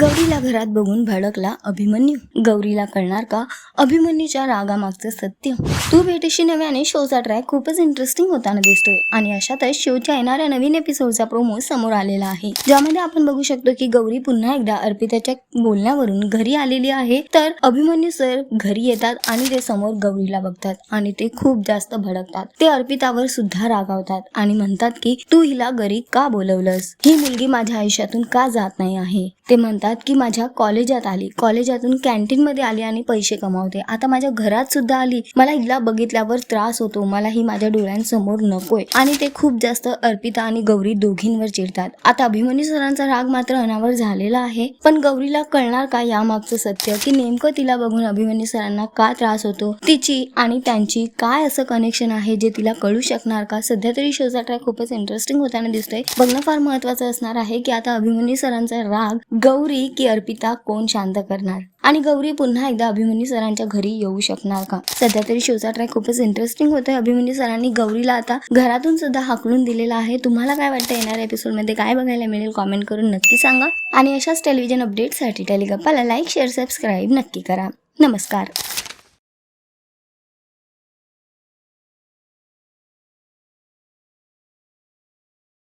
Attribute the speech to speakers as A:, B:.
A: गौरीला घरात बघून भडकला अभिमन्यू. गौरीला कळणार का? अभिमन्यूच्या रागामागचं सत्य. तू भेटीशी नव्याने शोचा ट्रॅक खूपच इंटरेस्टिंग होताना दिसतोय. आणि अशातच शोच्या येणाऱ्या नवीन एपिसोडचा प्रोमो समोर आलेला आहे. ज्यामध्ये आपण बघू शकतो की गौरी पुन्हा एकदा अर्पिताच्या बोलण्यावरून घरी आलेली आहे. तर अभिमन्यू सर घरी येतात आणि ते समोर गौरीला बघतात आणि ते खूप जास्त भडकतात. ते अर्पितावर सुद्धा रागावतात आणि म्हणतात की तू हिला घरी का बोलवलंस? ही मुलगी माझ्या आयुष्यातून का जात नाही आहे? ते म्हणतात की माझ्या कॉलेजात आली. कॉलेजातून कॅन्टीन मध्ये आली आणि पैसे कमावते. आता माझ्या घरात सुद्धा आली. मला हिला बघितल्यावर त्रास होतो. मला ही माझ्या डोळ्यांसमोर नकोय. आणि ते खूप जास्त अर्पिता आणि गौरी दोघींवर चिडतात. आता अभिमन्यू सरांचा राग मात्र अनावर झालेला आहे. पण गौरीला कळणार का यामागचं सत्य? की नेमकं तिला बघून अभिमन्यू सरांना का त्रास होतो? तिची आणि त्यांची काय असं कनेक्शन आहे जे तिला कळू शकणार का? सध्या तरी शोचा ट्रॅक खूपच इंटरेस्टिंग होताना दिसतोय. बघणं फार महत्वाचं असणार आहे की आता अभिमन्यू सरांचा राग गौरी की अर्पिता कोण शांत करणार? आणि गौरी पुन्हा एकदा अभिमन्यू सरांच्या घरी येऊ शकणार का? सध्या तरी शोचा ट्रॅक खूपच इंटरेस्टिंग होतोय अभिमन्यू सरांनी गौरीला आता घरातून सुद्धा हाकलून दिलेला आहे. तुम्हाला काय वाटतं येणाऱ्या एपिसोडमध्ये काय बघायला मिळेल कॉमेंट करून नक्की सांगा. आणि अशाच टेलिव्हिजन अपडेटसाठी टेलिगप्पाला लाईक शेअर सबस्क्राईब नक्की करा. नमस्कार.